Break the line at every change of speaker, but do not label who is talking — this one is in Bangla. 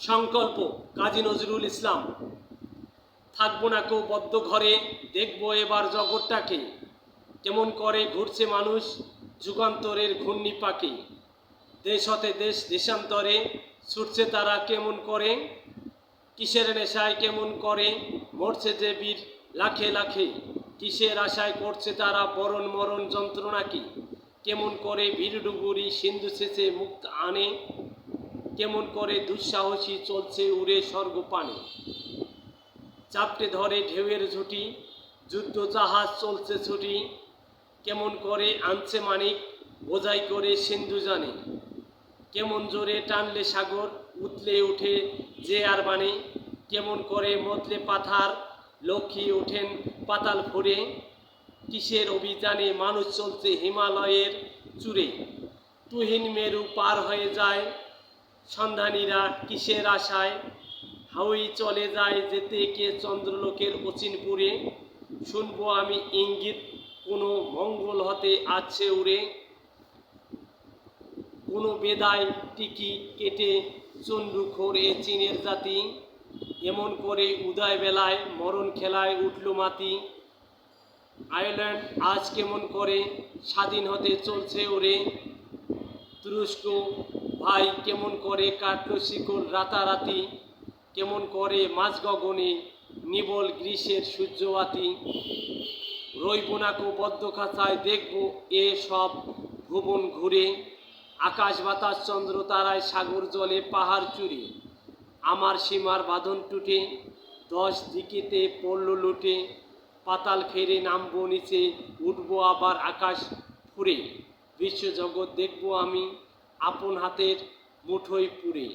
সংকল্প, কাজী নজরুল ইসলাম। থাকব না কেউ বদ্ধ ঘরে, দেখব এবার জগৎটাকে। কেমন করে ঘুরছে মানুষ যুগান্তরের ঘূর্ণি পাখি দেশ হতে দেশ, দেশান্তরে ছুটছে তারা কেমন করে? কিসের নেশায় কেমন করে? মরছে যে বীর লাখে লাখে। কিসের আশায় করছে তারা বরণ মরণ যন্ত্রণা কি কেমন করে ডুবুরি সিন্ধু শেষে মুক্ত আনে? কেমন করে দুঃসাহসী চলছে উড়ে স্বর্গ পানে চাপটে ধরে ঢেউয়ের ঝুঁটি, যুদ্ধ জাহাজ চলছে ছুটি, কেমন করে আনছে মানিক, বোঝাই করে সিন্ধু জানে। কেমন জোরে টানলে সাগর, উতলে উঠে যে আর বানে কেমন করে মতলে পাথার লক্ষ্মী ওঠেন পাতাল ফুরে কিসের অভিযানে মানুষ চলছে হিমালয়ের চূড়ে? তুহিন মেরু পার হয়ে যায় সন্ধানীরা কিসের আশায়? হাওই চলে যায় যেতে কে চন্দ্রলোকের অচিনপুরে। শুনব আমি ইঙ্গিত, কোনো মঙ্গল হতে আছে উড়ে। কোনো বেদায় টিকি কেটে চন্দ্রুখোর এ চীনের জাতি। এমন করে উদয় বেলায় মরণ খেলায় উঠল মাতি আয়ারল্যান্ড আজ কেমন করে স্বাধীন হতে চলছে ওরে? তুরস্ক ভাই কেমন করে কাটল শিকল রাতারাতি, কেমন করে মাঝ গগনে নিবল গ্রীষ্মের সূর্যবাতি। রইব নাকো বদ্ধ খাঁচায়, দেখব এ সব ভুবন ঘুরে। আকাশ বাতাস, চন্দ্র তারায়, সাগর জলে পাহাড় চুরি আমার সীমার বাঁধন টুটে, দশ দিকেতে পড়ল লুটে। পাতাল ফেরে নামবো নিচে, উঠবো আবার আকাশ ফুরে বিশ্বজগৎ দেখব আমি। আপন হাতের মুঠোয় পুরে